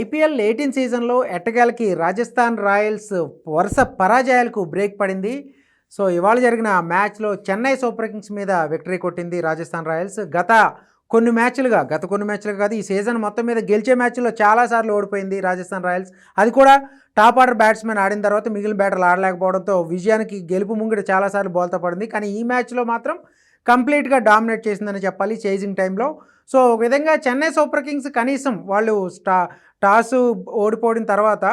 IPL eighteen సీజన్లో ఎట్టగాలకి Rajasthan Royals వరుస పరాజయాలకు break పడింది. సో ఇవాళ జరిగిన మ్యాచ్లో చెన్నై సూపర్ కింగ్స్ మీద విక్టరీ కొట్టింది రాజస్థాన్ రాయల్స్. గత కొన్ని మ్యాచ్లుగా గత కొన్ని మ్యాచ్లుగా కాదు ఈ సీజన్ మొత్తం మీద గెలిచే మ్యాచ్లో చాలాసార్లు ఓడిపోయింది రాజస్థాన్ రాయల్స్. అది కూడా టాప్ ఆర్డర్ బ్యాట్స్మెన్ ఆడిన తర్వాత మిగిలిన బ్యాటర్లు ఆడలేకపోవడంతో విజయానికి గెలుపు ముంగిట చాలాసార్లు బోల్తా పడింది. కానీ ఈ మ్యాచ్లో మాత్రం కంప్లీట్గా డామినేట్ చేసిందని చెప్పాలి. చేజింగ్ టైంలో సో ఒక విధంగా చెన్నై సూపర్ కింగ్స్ కనీసం వాళ్ళు స్టా టాస్ ఓడిపోయిన తర్వాత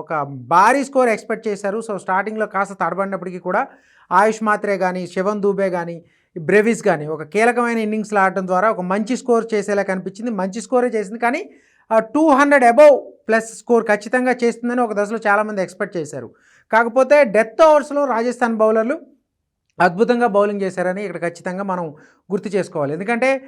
ఒక భారీ స్కోర్ ఎక్స్పెక్ట్ చేశారు. సో స్టార్టింగ్లో కాస్త తడబడినప్పటికీ కూడా ఆయుష్ మాత్రే కానీ శివన్ దూబే కానీ బ్రెవిస్ కానీ ఒక కీలకమైన ఇన్నింగ్స్లో ఆడటం ద్వారా ఒక మంచి స్కోర్ చేసేలా కనిపించింది. మంచి స్కోరే చేసింది. కానీ two hundred above plus score ఖచ్చితంగా చేస్తుందని ఒక దశలో చాలామంది ఎక్స్పెక్ట్ చేశారు. కాకపోతే డెత్ ఓవర్స్లో రాజస్థాన్ బౌలర్లు అద్భుతంగా బౌలింగ్ చేశారని ఇక్కడ ఖచ్చితంగా మనం గుర్తు చేసుకోవాలి. ఎందుకంటే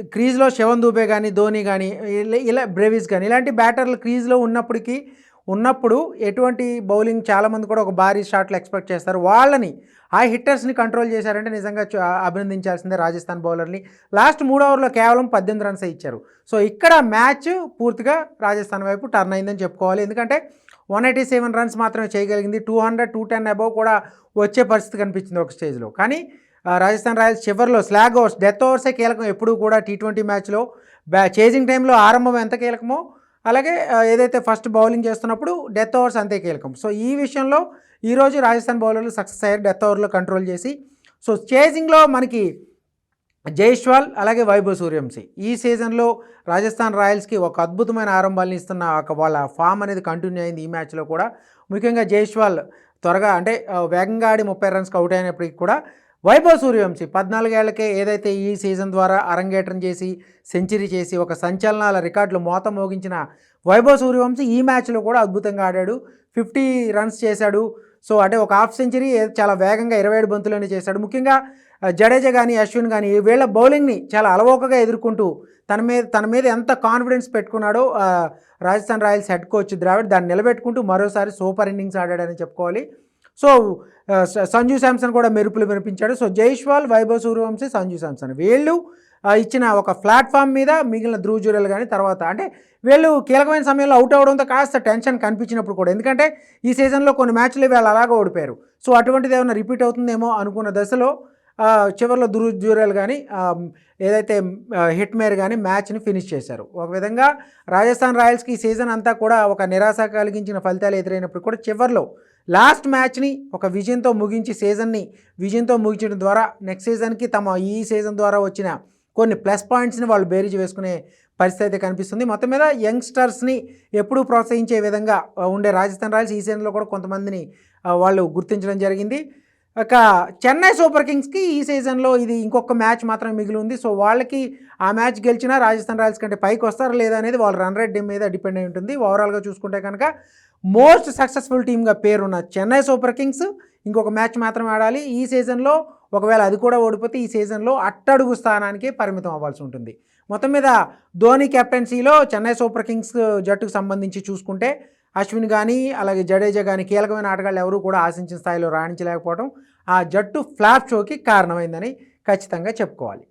క్రీజ్లో శవన్ దూబే కానీ ధోని కానీ ఇలా- ఇలా కానీ ఇలాంటి బ్యాటర్లు క్రీజ్లో ఉన్నప్పటికీ ఉన్నప్పుడు ఎటువంటి బౌలింగ్ చాలామంది కూడా ఒక భారీ షాట్లు ఎక్స్పెక్ట్ చేస్తారు. వాళ్ళని ఆ హిట్టర్స్ని కంట్రోల్ చేశారంటే నిజంగా అభినందించాల్సిందే రాజస్థాన్ బౌలర్ని. లాస్ట్ మూడు ఓవర్లో కేవలం పద్దెనిమిది రన్స్ ఇచ్చారు. సో ఇక్కడ మ్యాచ్ పూర్తిగా రాజస్థాన్ వైపు టర్న్ అయిందని చెప్పుకోవాలి. ఎందుకంటే వన్ ఎయిటీ సెవెన్ రన్స్ మాత్రమే చేయగలిగింది. Two hundred two ten above కూడా వచ్చే పరిస్థితి కనిపించింది ఒక స్టేజ్లో కానీ రాజస్థాన్ రాయల్స్ చివరిలో స్లాగ్ ఓవర్స్ డెత్ ఓవర్సే కీలకం ఎప్పుడూ కూడా టీ ట్వంటీ మ్యాచ్లో బ్యా చేజింగ్ టైంలో ఆరంభం ఎంత కీలకమో అలాగే ఏదైతే ఫస్ట్ బౌలింగ్ చేస్తున్నప్పుడు డెత్ ఓవర్స్ అంతే కీలకం. సో ఈ విషయంలో ఈరోజు రాజస్థాన్ బౌలర్లు సక్సెస్ అయ్యారు డెత్ ఓవర్లో కంట్రోల్ చేసి. సో చేజింగ్లో మనకి జైష్వాల్ అలాగే వైభవ్ సూర్యంశి. ఈ సీజన్లో రాజస్థాన్ రాయల్స్కి ఒక అద్భుతమైన ఆరంభాలను ఇస్తున్న ఒక వాళ్ళ ఫామ్ అనేది కంటిన్యూ అయింది ఈ మ్యాచ్లో కూడా. ముఖ్యంగా జైష్వాల్ త్వరగా అంటే వేగంగా ఆడి ముప్పై రన్స్కి అవుట్ అయినప్పటికీ కూడా వైభవ్ సూర్యవంశీ పద్నాలుగేళ్ళకే ఏదైతే ఈ సీజన్ ద్వారా అరంగేట్రం చేసి సెంచరీ చేసి ఒక సంచలనాల రికార్డులు మోత మోగించిన వైభవ్ సూర్యవంశి ఈ మ్యాచ్లో కూడా అద్భుతంగా ఆడాడు. ఫిఫ్టీ రన్స్ చేశాడు. సో అంటే ఒక హాఫ్ సెంచరీ చాలా వేగంగా ఇరవై ఏడు బంతులనే చేశాడు. ముఖ్యంగా జడేజా కానీ అశ్విన్ కానీ వీళ్ళ బౌలింగ్ని చాలా అలవోకగా ఎదుర్కొంటూ తన మీద తన మీద ఎంత confidence పెట్టుకున్నాడో Rajasthan Royals head coach Dravid దాన్ని నిలబెట్టుకుంటూ మరోసారి సూపర్ ఇన్నింగ్స్ ఆడాడని చెప్పుకోవాలి. సో సంజు శాంసన్ కూడా మెరుపులు వినిపించాడు. సో జైష్వాల్ వైభవ్ సూర్యవంశీ సంజు శాంసన్ వీళ్ళు ఇచ్చిన ఒక ప్లాట్ఫామ్ మీద మిగిలిన ధ్రువ్ కానీ తర్వాత అంటే వీళ్ళు కీలకమైన సమయంలో అవుట్ అవడంతో కాస్త టెన్షన్ కనిపించినప్పుడు కూడా. ఎందుకంటే ఈ సీజన్లో కొన్ని మ్యాచ్లు వీళ్ళు అలాగే ఓడిపోయారు. సో అటువంటిది ఏమైనా రిపీట్ అవుతుందేమో అనుకున్న దశలో చివరిలో ధ్రువ్ కానీ ఏదైతే హిట్ మేర్ కానీ మ్యాచ్ని ఫినిష్ చేశారు. ఒక విధంగా రాజస్థాన్ రాయల్స్కి ఈ సీజన్ అంతా కూడా ఒక నిరాశ కలిగించిన ఫలితాలు ఎదురైనప్పుడు కూడా చివరిలో లాస్ట్ మ్యాచ్ని ఒక విజయంతో ముగించి సీజన్ని విజయంతో ముగించడం ద్వారా నెక్స్ట్ సీజన్కి తమ ఈ సీజన్ ద్వారా వచ్చిన కొన్ని ప్లస్ పాయింట్స్ని వాళ్ళు బేరీజ్ వేసుకునే పరిస్థితి అయితే కనిపిస్తుంది. మొత్తం మీద యంగ్స్టర్స్ని ఎప్పుడూ ప్రోత్సహించే విధంగా ఉండే రాజస్థాన్ రాయల్స్ ఈ సీజన్లో కూడా కొంతమందిని వాళ్ళు గుర్తించడం జరిగింది. ఇక చెన్నై సూపర్ కింగ్స్కి ఈ సీజన్లో ఇది ఇంకొక మ్యాచ్ మాత్రం మిగిలి ఉంది సో వాళ్ళకి ఆ మ్యాచ్ గెలిచినా రాజస్థాన్ రాయల్స్ కంటే పైకి వస్తారా లేదా అనేది వాళ్ళ రన్ రేట్ మీద డిపెండ్ అయి ఉంటుంది. ఓవరాల్గా చూసుకుంటే కనుక మోస్ట్ సక్సెస్ఫుల్ టీమ్గా పేరున్న చెన్నై సూపర్ కింగ్స్ ఇంకొక మ్యాచ్ మాత్రం ఆడాలి. ఈ సీజన్లో ఒకవేళ అది కూడా ఓడిపోతే ఈ సీజన్లో అట్టడుగు స్థానానికి పరిమితం అవ్వాల్సి ఉంటుంది. మొత్తం మీద ధోని కెప్టెన్సీలో చెన్నై సూపర్ కింగ్స్ జట్టుకు సంబంధించి చూసుకుంటే అశ్విన్ కానీ అలాగే జడేజా కానీ కీలకమైన ఆటగాళ్ళు ఎవరూ కూడా ఆశించిన స్థాయిలో రాణించలేకపోవడం ఆ జట్టు ఫ్లాప్ షోకి కారణమైందని ఖచ్చితంగా చెప్పుకోవాలి.